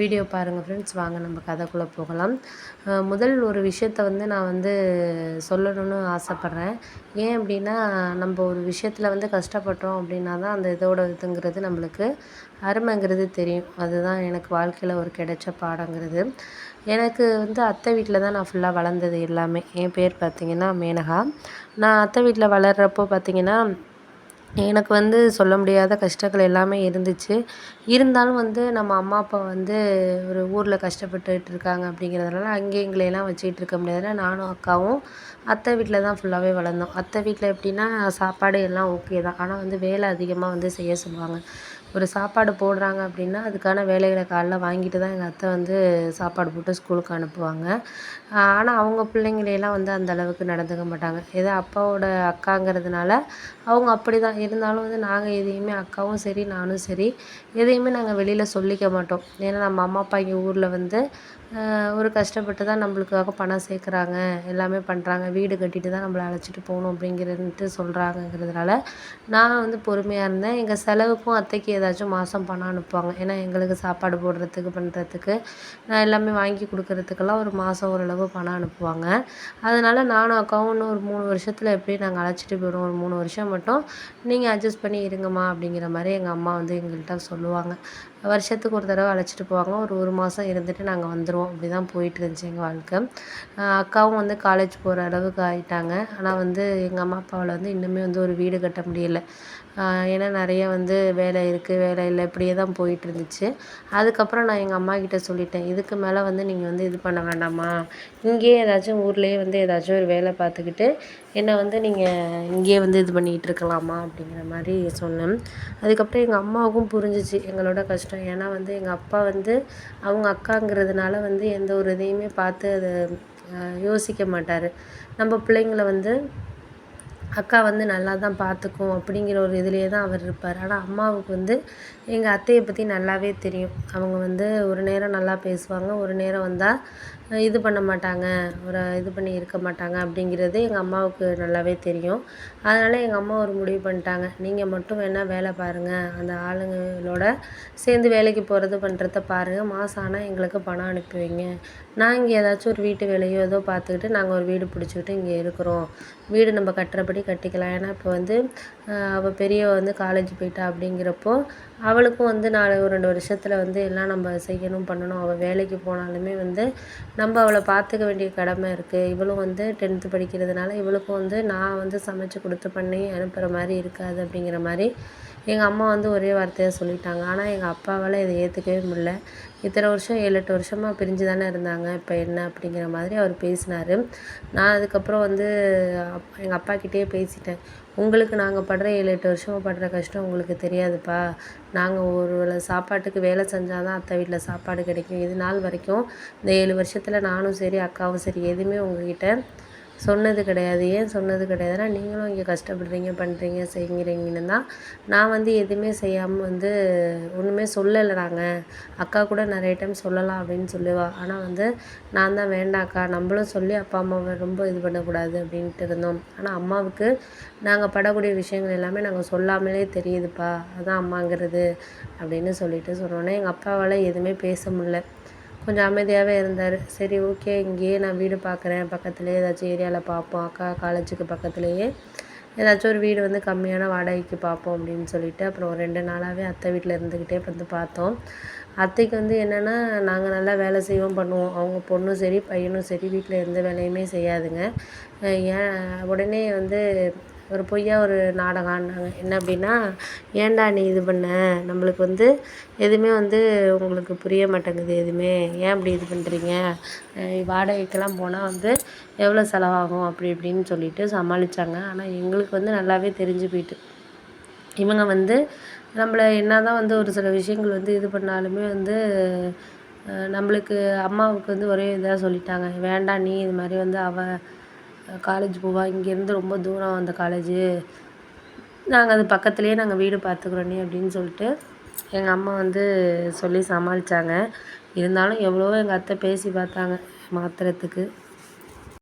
Video பாருங்கள் friends வாங்க நம்ம கதைக்குள்ளே போகலாம். முதல் ஒரு விஷயத்த வந்து நான் வந்து சொல்லணும்னு ஆசைப்பட்றேன். ஏன் அப்படின்னா நம்ம ஒரு விஷயத்தில் வந்து கஷ்டப்பட்டோம் அப்படின்னா தான் அந்த இதோட இதுங்கிறது நம்மளுக்கு அருமைங்கிறது தெரியும். அதுதான் எனக்கு வாழ்க்கையில் ஒரு கிடைச்ச பாடங்கிறது. எனக்கு வந்து அத்தை வீட்டில் தான் நான் ஃபுல்லாக வளர்ந்தது எல்லாமே. என் பேர் பார்த்திங்கன்னா மேனகா. நான் அத்தை வீட்டில் வளர்கிறப்போ பார்த்திங்கன்னா எனக்கு வந்து சொல்ல முடியாத கஷ்டங்கள் எல்லாமே இருந்துச்சு. இருந்தாலும் வந்து நம்ம அம்மா அப்பா வந்து ஒரு ஊரில் கஷ்டப்பட்டுட்டு இருக்காங்க அப்படிங்கிறதுனால அங்கே எங்களையெல்லாம் வச்சுக்கிட்டு இருக்க முடியாதுல. நானும் அக்காவும் அத்தை வீட்டில் தான் ஃபுல்லாகவே வளர்ந்தோம். அத்தை வீட்டில் எப்படின்னா சாப்பாடு எல்லாம் ஓகே தான். ஆனால் வந்து வேலை அதிகமாக வந்து செய்ய சொல்லுவாங்க. ஒரு சாப்பாடு போடுறாங்க அப்படின்னா அதுக்கான வேலைகளை காலைல வாங்கிட்டு தான் எங்கள் அத்தை வந்து சாப்பாடு போட்டு ஸ்கூலுக்கு அனுப்புவாங்க. ஆனால் அவங்க பிள்ளைங்களையெல்லாம் வந்து அந்த அளவுக்கு நடந்துக்க மாட்டாங்க. ஏதோ அப்பாவோட அக்காங்கிறதுனால அவங்க அப்படி தான் இருந்தாலும் வந்து நாங்கள் எதையுமே அக்காவும் சரி நானும் சரி எதையுமே நாங்கள் வெளியில் சொல்லிக்க மாட்டோம். ஏன்னா நம்ம அம்மா அப்பா இங்கே ஊரில் வந்து ஒரு கஷ்டப்பட்டு தான் நம்மளுக்காக பணம் சேர்க்குறாங்க எல்லாமே பண்ணுறாங்க வீடு கட்டிட்டு தான் நம்மள அழைச்சிட்டு போகணும் அப்படிங்கிறதுன்ட்டு சொல்கிறாங்கங்கிறதுனால நான் வந்து பொறுமையாக இருந்தேன். எங்கள் செலவுக்கும் அத்தைக்கு ஏதாச்சும் மாதம் பணம் அனுப்புவாங்க. ஏன்னா எங்களுக்கு சாப்பாடு போடுறதுக்கு பண்ணுறதுக்கு நான் எல்லாமே வாங்கி கொடுக்குறதுக்கெல்லாம் ஒரு மாதம் ஓரளவு பணம் அனுப்புவாங்க. அதனால் நானும் அக்காவும் இன்னும் ஒரு மூணு வருஷத்தில் எப்படி நாங்கள் அழைச்சிட்டு போயிடுவோம். ஒரு மூணு வருஷம் மட்டும் நீங்கள் அட்ஜஸ்ட் பண்ணி இருங்கம்மா அப்படிங்கிற மாதிரி எங்கள் அம்மா வந்து எங்கள்கிட்ட சொல்லுவாங்க. வருஷத்துக்கு ஒரு தடவை அழைச்சிட்டு போவாங்க. ஒரு ஒரு மாதம் இருந்துட்டு நாங்கள் வந்துடுவோம் அப்படி தான் போயிட்டு இருந்துச்சு எங்கள் வாழ்க்கை அக்காவும் வந்து காலேஜ் போகிற அளவுக்கு ஆகிட்டாங்க ஆனால் வந்து எங்கள் அம்மா அப்பாவால் வந்து இன்னுமே வந்து ஒரு வீடு கட்ட முடியலை. ஏன்னா நிறைய வந்து வேலை இருக்குது வேலை இல்லை இப்படியே தான் போயிட்டு இருந்துச்சு அதுக்கப்புறம் நான் எங்கள் அம்மாக்கிட்ட சொல்லிட்டேன் இதுக்கு மேலே வந்து நீங்கள் வந்து இது பண்ண வேண்டாமா இங்கேயே ஏதாச்சும் ஊர்லேயே வந்து ஏதாச்சும் ஒரு வேலை பார்த்துக்கிட்டு என்னை வந்து நீங்கள் இங்கேயே வந்து இது பண்ணிக்கிட்டு இருக்கலாமா? அப்படிங்கிற மாதிரி சொன்னேன். அதுக்கப்புறம் எங்கள் அம்மாவுக்கும் புரிஞ்சிச்சு எங்களோட கஷ்டம். ஏன்னா வந்து எங்கள் அப்பா வந்து அவங்க அக்காங்கிறதுனால வந்து வந்து எந்த ஒரு இதையுமே பார்த்து அதை யோசிக்க மாட்டார். நம்ம பிள்ளைங்கள வந்து அக்கா வந்து நல்லா தான் பார்த்துக்கும் அப்படிங்கிற ஒரு இதுலேயே தான் அவர் இருப்பார். ஆனால் அம்மாவுக்கு வந்து எங்கள் அத்தையை பற்றி நல்லாவே தெரியும். அவங்க வந்து ஒரு நேரம் நல்லா பேசுவாங்க ஒரு நேரம் வந்தால் இது பண்ண மாட்டாங்க ஒரு இது பண்ணி இருக்க மாட்டாங்க அப்படிங்கிறது எங்கள் அம்மாவுக்கு நல்லாவே தெரியும். அதனால் எங்கள் அம்மா ஒரு முடிவு பண்ணிட்டாங்க. நீங்கள் மட்டும் வேணால் வேலை பாருங்கள் அந்த ஆளுங்களோட சேர்ந்து வேலைக்கு போகிறது பண்ணுறத பாருங்கள் மாதம் ஆனால் எங்களுக்கு பணம் அனுப்பி வைங்க. நான் இங்கே ஏதாச்சும் ஒரு வீட்டு வேலையோ ஏதோ பார்த்துக்கிட்டு நாங்கள் ஒரு வீடு பிடிச்சிக்கிட்டு இங்கே இருக்கிறோம். வீடு நம்ம கட்டுறபடி கட்டிக்கலாம். ஏன்னா இப்போ வந்து அவள் பெரியவ வந்து காலேஜ் போயிட்டா அப்படிங்கிறப்போ அவளுக்கும் வந்து நாலு ஒரு ரெண்டு வருஷத்தில் வந்து எல்லாம் நம்ம செய்யணும் பண்ணணும். அவள் வேலைக்கு போனாலுமே வந்து நம்ம அவளை பார்த்துக்க வேண்டிய கடமை இருக்குது இவளும் வந்து டென்த்து படிக்கிறதுனால இவளுக்கும் வந்து நான் வந்து சமைச்சு கொடுத்து பண்ணி அனுப்புகிற மாதிரி இருக்காது அப்படிங்கிற மாதிரி எங்கள் அம்மா வந்து ஒரே வார்த்தையாக சொல்லிட்டாங்க. ஆனால் எங்கள் அப்பாவால் இதை ஏற்றுக்கவே முடில இத்தனை வருஷம் ஏழு எட்டு வருஷமாக பிரிஞ்சு தானே இருந்தாங்க. இப்போ என்ன அப்படிங்கிற மாதிரி அவர் பேசினார். நான் அதுக்கப்புறம் வந்து எங்கள் அப்பாக்கிட்டேயே பேசிட்டேன். உங்களுக்கு நாங்கள் படுற ஏழு எட்டு வருஷமாக படுற கஷ்டம் உங்களுக்கு தெரியாதுப்பா. நாங்கள் ஒரு வேளை சாப்பாட்டுக்கு வேலை செஞ்சால் தான் அத்தை வீட்டில் சாப்பாடு கிடைக்கும். இது நாள் வரைக்கும் இந்த ஏழு வருஷத்தில் நானும் சரி அக்காவும் சரி எதுவுமே உங்ககிட்ட சொன்னது கிடையாது. ஏன் சொன்னது கிடையாதுன்னா நீங்களும் இங்கே கஷ்டப்படுறீங்க பண்ணுறீங்க செய்கிறீங்கன்னு தான். நான் வந்து எதுவுமே செய்யாமல் வந்து ஒன்றுமே சொல்லலை நாங்கள் அக்கா கூட நிறைய டைம் சொல்லலாம் அப்படின்னு சொல்லுவாள் ஆனால் வந்து நான் தான் வேண்டாம்க்கா நம்மளும் சொல்லி அப்பா அம்மாவை ரொம்ப இது பண்ணக்கூடாது அப்படின்ட்டு இருந்தோம். ஆனால் அம்மாவுக்கு நாங்கள் படக்கூடிய விஷயங்கள் எல்லாமே நாங்கள் சொல்லாமலே தெரியுதுப்பா. அதான் அம்மாங்கிறது அப்படின்னு சொல்லிட்டு சொன்னோன்னே எங்கள் அப்பாவால் எதுவுமே பேச முடில கொஞ்சம் அமைதியாகவே இருந்தார். சரி ஓகே இங்கேயே நான் வீடு பார்க்குறேன். பக்கத்துலேயே ஏதாச்சும் ஏரியாவில் பார்ப்போம். அக்கா காலேஜுக்கு பக்கத்துலேயே ஏதாச்சும் ஒரு வீடு வந்து கம்மியான வாடகைக்கு பார்ப்போம் அப்படின்னு சொல்லிட்டு அப்புறம் ரெண்டு நாளாகவே அத்தை வீட்டில் இருந்துக்கிட்டே வந்து பார்த்தோம். அத்தைக்கு வந்து என்னென்னா நாங்கள் நல்லா வேலை செய்வோம் பண்ணுவோம். அவங்க பொண்ணும் சரி பையனும் சரி வீட்டில் எந்த வேலையுமே செய்யாதுங்க. ஏன் உடனே வந்து ஒரு பொய்யா ஒரு நாடகம் ஆடினாங்க என்ன அப்படின்னா ஏன்டா நீ இது பண்ண? நம்மளுக்கு வந்து எதுவுமே வந்து உங்களுக்கு புரிய மாட்டேங்குது எதுவுமே. ஏன் இப்படி இது பண்ணுறீங்க வாடகைக்கெல்லாம் போனால் வந்து எவ்வளோ செலவாகும்? அப்படி இப்படின்னு சொல்லிட்டு சமாளித்தாங்க ஆனால் எங்களுக்கு வந்து நல்லாவே தெரிஞ்சு போயிட்டு. இவங்க வந்து நம்மளை என்ன தான் வந்து ஒரு சில விஷயங்கள் வந்து இது பண்ணாலுமே வந்து நம்மளுக்கு அம்மாவுக்கு வந்து ஒரே இதாக சொல்லிட்டாங்க. வேண்டாம் நீ இது மாதிரி வந்து அவள் காலேஜ் போவா. இங்கேருந்து ரொம்ப தூரம் அந்த காலேஜு நாங்கள் அது பக்கத்துலேயே நாங்கள் வீடு பார்த்துக்குறோனே அப்படின்னு சொல்லிட்டு எங்கள் அம்மா வந்து சொல்லி சமாளித்தாங்க இருந்தாலும் எவ்வளவோ எங்கள் அத்தை பேசி பார்த்தாங்க மாற்றுறதுக்கு